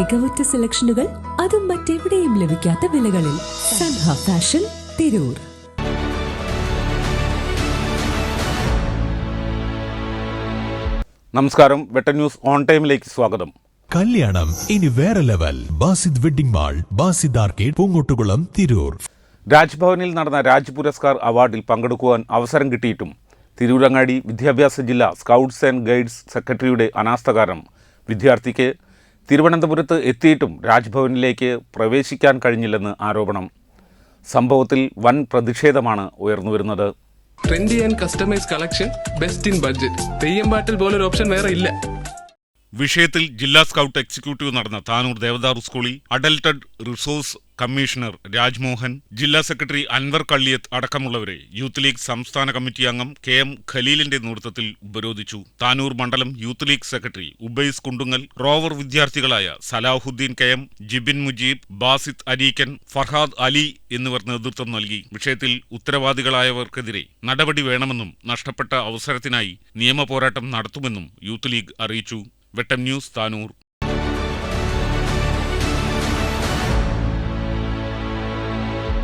മികവുറ്റ സെലക്ഷനുകൾ അതും മറ്റെവിടെയും ലഭിക്കാത്ത വിലകളിൽ സൻഹ ഫാഷൻ തിരൂർ. നമസ്കാരം. വെട്ട ന്യൂസ് ഓൺ ടൈമിലേക്ക് സ്വാഗതം. കല്യാണം ഇനി വേറെ level. Basid wedding mall Basid arcade Poongottukulam Tirur. രാജ്ഭവനിൽ നടന്ന രാജ് പുരസ്കാർ അവാർഡിൽ പങ്കെടുക്കുവാൻ അവസരം കിട്ടിയിട്ടും തിരൂരങ്ങാടി വിദ്യാഭ്യാസ ജില്ലാ സ്കൗട്ട്സ് ആൻഡ് ഗൈഡ്സ് സെക്രട്ടറിയുടെ അനാസ്ഥ കാരണം വിദ്യാർത്ഥിക്ക് തിരുവനന്തപുരത്ത് എത്തിയിട്ടും രാജ്ഭവനിലേക്ക് പ്രവേശിക്കാൻ കഴിഞ്ഞില്ലെന്ന് ആരോപണം. സംഭവത്തിൽ വൻ പ്രതിഷേധമാണ് ഉയർന്നുവരുന്നത് trendy and customise collection best in budget Theyyam പാട്ടിൽ പോലൊരു ഓപ്ഷൻ വേറെ ഇല്ല. വിഷയത്തിൽ ജില്ലാ സ്കൗട്ട് എക്സിക്യൂട്ടീവ് നടന്ന താനൂർ ദേവദാർ സ്കൂളിൽ അഡൽട്ടഡ് റിസോഴ്സ് കമ്മീഷണർ രാജ്മോഹൻ ജില്ലാ സെക്രട്ടറി അൻവർ കള്ളിയത്ത് അടക്കമുള്ളവരെ യൂത്ത് ലീഗ് സംസ്ഥാന കമ്മിറ്റി അംഗം കെ എം ഖലീലിന്റെ നേതൃത്വത്തിൽ ഉപരോധിച്ചു. താനൂർ മണ്ഡലം youth league secretary Ubais Kundungal rover വിദ്യാർത്ഥികളായ Salahuddin K M Jibin Mujeeb Basith Areekkan Farhad Ali എന്നിവർ നേതൃത്വം നൽകി. വിഷയത്തിൽ ഉത്തരവാദികളായവർക്കെതിരെ നടപടി വേണമെന്നും നഷ്ടപ്പെട്ട അവസരത്തിനായി നിയമപോരാട്ടം നടത്തുമെന്നും യൂത്ത് ലീഗ് അറിയിച്ചു. വെട്ടം ന്യൂസ് താനൂർ.